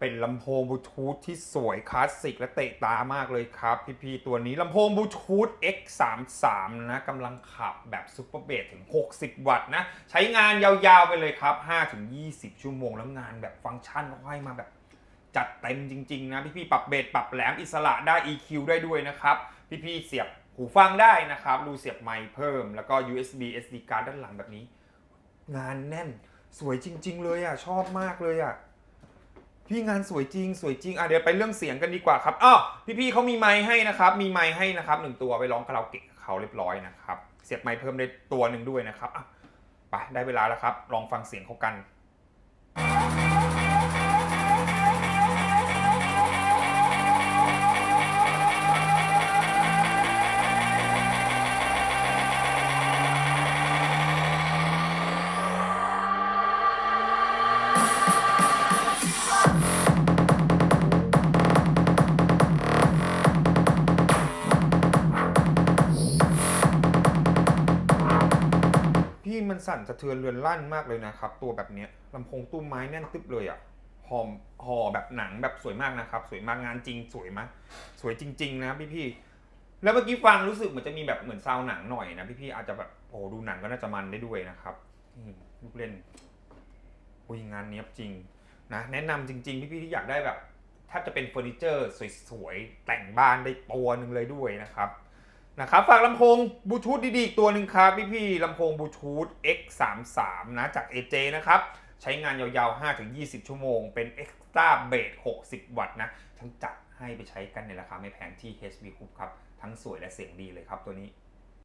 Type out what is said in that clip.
เป็นลำโพงบลูทูธที่สวยคลาสสิกและเตะตามากเลยครับ พี่ๆตัวนี้ลำโพงบลูทูธ X33 นะกำลังขับแบบซูเปอร์เบสถึง 60 วัตต์นะ ใช้งานยาวๆไปเลยครับ 5-20 ชั่วโมงแล้วงานแบบฟังก์ชันก็ให้มาแบบจัดเต็มจริงๆนะ พี่ๆปรับเบสปรับแหลมอิสระได้ EQ ได้ด้วยนะครับ พี่ๆเสียบหูฟังได้นะครับรูเสียบไมค์เพิ่มแล้วก็ USB SD card ด้านหลังแบบนี้ งานแน่นสวยจริง ๆ เลยอะชอบมากเลยอะ พี่งานสวยจริงสวยจริงอะเดี๋ยวไปเรื่องเสียงกันดีกว่าครับอ้าวพี่ๆเขามีไม้ให้นะครับ มีไม้ให้นะครับหนึ่งตัวไปร้องคาราโอเกะเขาเรียบร้อยนะครับ เสียบไม้เพิ่มได้ตัวหนึ่งด้วยนะครับอะไปได้เวลาแล้วครับ ลองฟังเสียงเขากัน มันสั่นสะเทือนเรือนลั่นมากเลยนะครับ ตัวแบบเนี้ยลำโพงตู้ไม้แน่นตึบเลยอะหอมห่อแบบหนังแบบสวยมากนะครับ สวยมากงานจริงสวยมากสวยจริง ๆ นะพี่พี่ๆแล้วเมื่อกี้ฟังรู้สึกเหมือนจะมีแบบเหมือนซาวหนังหน่อยนะพี่พี่ๆอาจจะแบบโอ้ดูหนังก็น่าจะมันได้ด้วยนะครับลูกเล่นอุ้ยงานเนี้ยบจริงนะแนะนำจริง ๆ พี่พี่ๆที่อยากได้แบบแทบจะเป็นเฟอร์นิเจอร์สวยๆแต่งบ้านได้ตัวหนึ่งเลยด้วยนะครับ นะครับฝากลำโพงบลูทูธดีๆอีกตัวหนึ่งครับพี่พี่ๆลำโพงบลูทูธ X33 นะจาก AJ นะครับ ใช้งานยาวๆ 5-20 ชั่วโมง เป็น Extra Bass 60 วัตต์นะทั้งจัดให้ไปใช้กันในราคาไม่แพงที่ HB Group ครับ ทั้งสวยและเสียงดีเลยครับตัวนี้